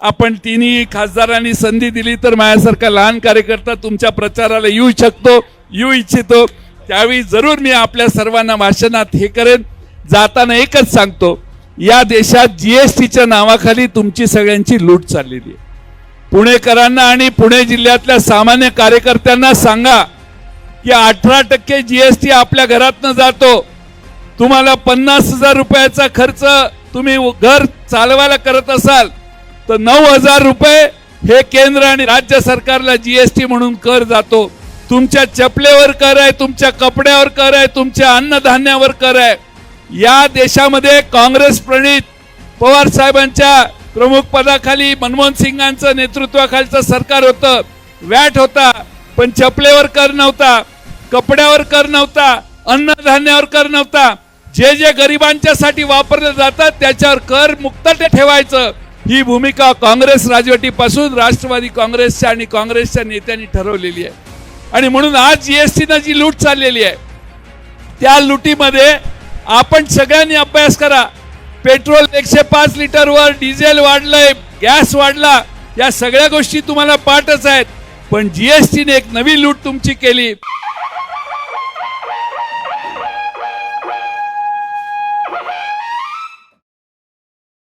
आपण तिन्ही खासदारांनी संधी दिली तर माझ्यासारखा लहान कार्यकर्ता तुमच्या प्रचाराला येऊ शकतो येऊ इच्छितो. त्यावेळी जरूर मी आपल्या सर्वांना भाषणात हे करेन. जाताना एकच सांगतो या देशात जीएसटीच्या नावाखाली तुमची सगळ्यांची लूट चाललेली आहे. पुणेकरांना आणि पुणे जिल्ह्यातल्या सामान्य कार्यकर्त्यांना सांगा की अठरा टक्के जीएसटी आपल्या घरातनं जातो. तुम्हाला पन्नास हजार रुपयाचा खर्च तुम्ही घर चालवायला करत असाल तर नऊ हजार रुपये हे केंद्र आणि राज्य सरकारला जीएसटी म्हणून कर जातो. तुमच्या चपलेवर कर आहे तुमच्या कपड्यावर कर आहे तुमच्या अन्नधान्यावर कर आहे. या देशामध्ये काँग्रेस प्रणित पवार साहेबांच्या प्रमुख पदाखाली मनमोहन सिंगांचं नेतृत्वाखालचं सरकार होतं. वॅट होता पण चपलेवर कर नव्हता कपड्यावर कर नव्हता अन्नधान्यावर कर नव्हता. जे जे गरिबांच्यासाठी वापरलं जातं त्याच्यावर कर मुक्त ते ठेवायचं. ही भूमिका काँग्रेस राजवटीपासून राष्ट्रवादी काँग्रेसच्या आणि काँग्रेसच्या नेत्यांनी ठरवलेली आहे. आणि म्हणून आज जीएसटीनं जी लूट चाललेली आहे त्या लुटीमध्ये आपण सगळ्यांनी अभ्यास करा. पेट्रोल एकशे पाच लिटरवर डिझेल वाढलंय गॅस वाढला या सगळ्या गोष्टी तुम्हाला पाठच आहेत. पण जीएसटीने एक नवी लूट तुमची केली.